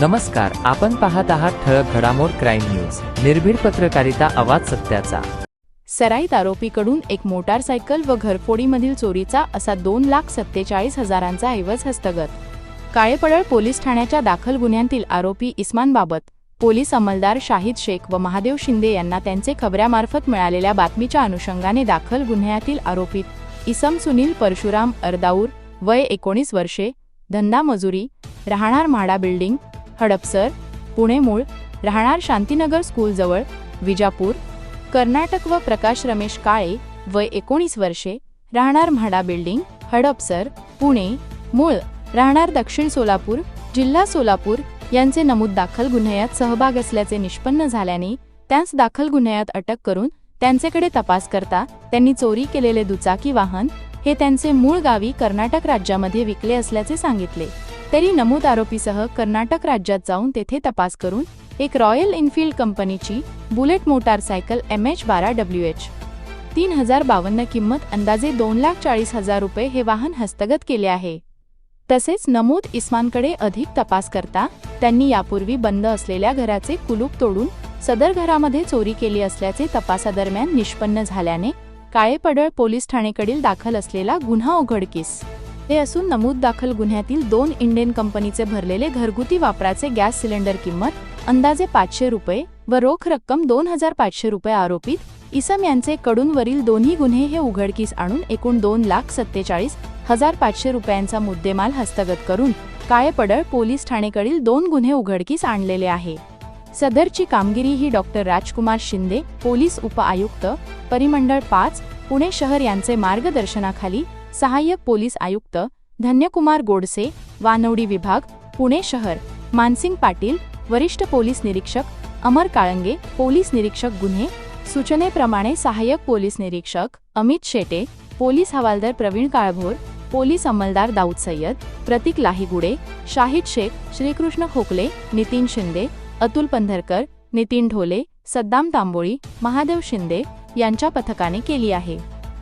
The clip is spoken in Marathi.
नमस्कार आपण पाहत आहात ठळक घडामोड क्राईम न्यूज. निर्भीड पत्रकारिता आवाज सत्याचा. सराईत आरोपीकडून एक मोटारसायकल व घरफोडीमधील चोरीचा असा दोन लाख सत्तेचाळीस हजारांचा ऐवज हस्तगत. काळेपडळ पोलीस ठाण्याच्या दाखल गुन्ह्यांतील आरोपी इस्मानबाबत पोलीस अंमलदार शाहिद शेख व महादेव शिंदे यांना त्यांचे खबऱ्यामार्फत मिळालेल्या बातमीच्या अनुषंगाने दाखल गुन्ह्यातील आरोपीत इसम सुनील परशुराम अर्दाऊर वय एकोणीस वर्षे धंदा मजुरी राहणार म्हाडा बिल्डिंग हडपसर पुणे मूळ राहणार शांतीनगर स्कूलजवळ विजापूर कर्नाटक व प्रकाश रमेश काळे वय एकोणीस वर्षे राहणार म्हाडा बिल्डिंग हडपसर पुणे मूळ राहणार दक्षिण सोलापूर जिल्हा सोलापूर यांचे नमूद दाखल गुन्ह्यात सहभाग असल्याचे निष्पन्न झाल्याने त्यांस दाखल गुन्ह्यात अटक करून त्यांचेकडे तपास करता त्यांनी चोरी केलेले दुचाकी वाहन हे त्यांचे मूळ गावी कर्नाटक राज्यामध्ये विकले असल्याचे सांगितले. तरी नमूद आरोपीसह कर्नाटक राज्यात जाऊन तेथे तपास करून एक रॉयल एनफील्ड कंपनीची बुलेट मोटारसायकल एम एच बारा डब्ल्यू एच. तीन हजार बावन्न किंमत अंदाजे दोन लाख चाळीस हजार रुपये हे वाहन हस्तगत केले आहे. तसेच नमूद इस्मानकडे अधिक तपास करता त्यांनी यापूर्वी बंद असलेल्या घराचे कुलूप तोडून सदर घरामध्ये चोरी केली असल्याचे तपासादरम्यान निष्पन्न झाल्याने काळेपडळ पोलीस ठाणेकडील दाखल असलेला गुन्हा उघडकीस हे असून नमूद दाखल गुन्ह्यातील दोन इंडियन कंपनीचे भरलेले घरगुती वापराचे गॅस सिलेंडर किंमत अंदाजे पाचशे रुपये व रोख रक्कम दोन हजार पाचशे रुपये आरोपित इसम यांचे कडूनवरील दोन्ही गुन्हे हे उघडकीस आणून एकूण दोन लाख सत्तेचाळीस हजार पाचशे रुपयांचा मुद्देमाल हस्तगत करून काळेपडळ पोलीस ठाणेकडील दोन गुन्हे उघडकीस आणलेले आहे. सदरची कामगिरी ही डॉक्टर राजकुमार शिंदे पोलीस उपआयुक्त परिमंडळ पाच पुणे शहर यांचे मार्गदर्शनाखाली सहाय्यक पोलीस आयुक्त धन्यकुमार गोडसे वानवडी विभाग पुणे शहर मानसिंग पाटील वरिष्ठ पोलीस निरीक्षक अमर काळंगे पोलीस निरीक्षक गुन्हे सूचनेप्रमाणे सहाय्यक पोलीस निरीक्षक अमित शेटे पोलीस हवालदार प्रवीण काळभोर पोलीस अंमलदार दाऊद सय्यद प्रतीक लाहीगुडे शाहिद शेख श्रीकृष्ण खोकले नितीन शिंदे अतुल पंधरकर नितीन ढोले सद्दाम तांबोळी महादेव शिंदे यांच्या पथकाने केली आहे.